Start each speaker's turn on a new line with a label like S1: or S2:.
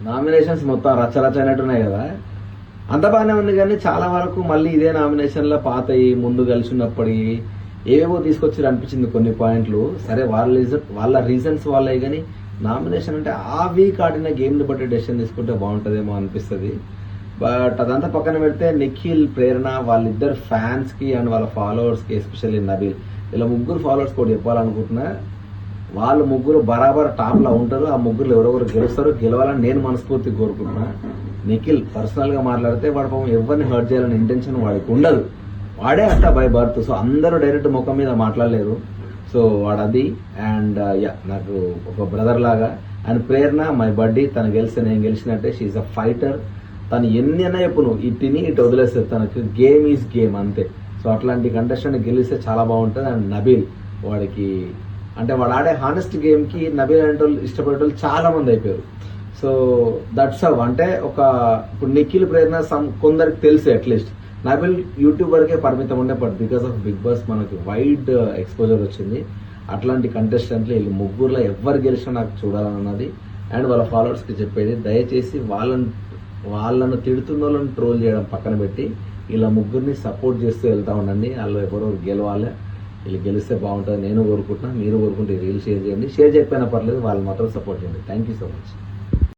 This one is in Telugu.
S1: నామినేషన్స్ మొత్తం రచ్చరచ్చ అయినట్టున్నాయి కదా. అంత బాగానే ఉంది కానీ చాలా వరకు మళ్ళీ ఇదే నామినేషన్లో పాతయి ముందు కలిసి ఉన్నప్పటి ఏవేవో తీసుకొచ్చి అనిపించింది కొన్ని పాయింట్లు. సరే వాళ్ళ రీజన్ వాళ్ళ రీజన్స్ వాళ్ళే కానీ నామినేషన్ అంటే ఆ వీక్ ఆడిన గేమ్ని బట్టి డెసిషన్ తీసుకుంటే బాగుంటుందేమో అనిపిస్తుంది. బట్ అదంతా పక్కన పెడితే నిఖిల్ ప్రేరణ వాళ్ళిద్దరు ఫ్యాన్స్కి అండ్ వాళ్ళ ఫాలోవర్స్కి ఎస్పెషల్లీ నబీల్ ఇలా ముగ్గురు ఫాలోవర్స్ కూడా చెప్పాలనుకుంటున్నా. వాళ్ళు ముగ్గురు బరాబర్ టాప్లో ఉంటారు. ఆ ముగ్గురు ఎవరెవరు గెలుస్తారు గెలవాలని నేను మనస్ఫూర్తి కోరుకుంటున్నా. నిఖిల్ పర్సనల్గా మాట్లాడితే వాడు పాపం ఎవరిని హర్ట్ చేయాలని ఇంటెన్షన్ వాడికి ఉండదు. వాడే అట్ట బై బర్త్. సో అందరూ డైరెక్ట్ ముఖం మీద మాట్లాడలేరు. సో వాడు అది అండ్ యా నాకు ఒక బ్రదర్ లాగా. అండ్ ప్రేరణ మై బడ్డీ తను గెలిస్తే నేను గెలిచినట్టే. షీఈ్ అ ఫైటర్ తను ఎన్ని అన్నా చెప్పును ఇటు తిని ఇటు వదిలేస్తుంది తనకు గేమ్ ఈజ్ గేమ్ అంతే. సో అట్లాంటి కంటెస్టెంట్ గెలిస్తే చాలా బాగుంటుంది. అండ్ నబీల్ వాడికి అంటే వాడు ఆడే హానెస్ట్ గేమ్కి నబీల్ అంటే వాళ్ళు ఇష్టపడే వాళ్ళు చాలా మంది అయిపోయారు. సో దట్స్ అవ్ అంటే ఒక ఇప్పుడు నిఖిల్ ప్రేరణ సమ్ కొందరికి తెలుసు అట్లీస్ట్ నబిల్ యూట్యూబ్ వరకే పరిమితం ఉండే but because of Big Boss మనకి వైడ్ ఎక్స్పోజర్ వచ్చింది. అట్లాంటి కంటెస్టెంట్లు వీళ్ళు ముగ్గురులో ఎవరు గెలిచినా నాకు చూడాలని అండ్ వాళ్ళ ఫాలోవర్స్కి చెప్పేది దయచేసి వాళ్ళని వాళ్ళను తిడుతున్న వాళ్ళని ట్రోల్ చేయడం పక్కన పెట్టి ఇలా ముగ్గురిని సపోర్ట్ చేస్తూ వెళ్తా ఉండండి. వాళ్ళు ఎవరో గెలవాలి. వీళ్ళు గెలిస్తే బాగుంటుంది నేను కోరుకుంటున్నాను మీరు కోరుకుంటే రీల్ షేర్ చేయండి. షేర్ చేయకపోయినా పర్లేదు వాళ్ళు మాత్రం సపోర్ట్ చేయండి. Thank you so much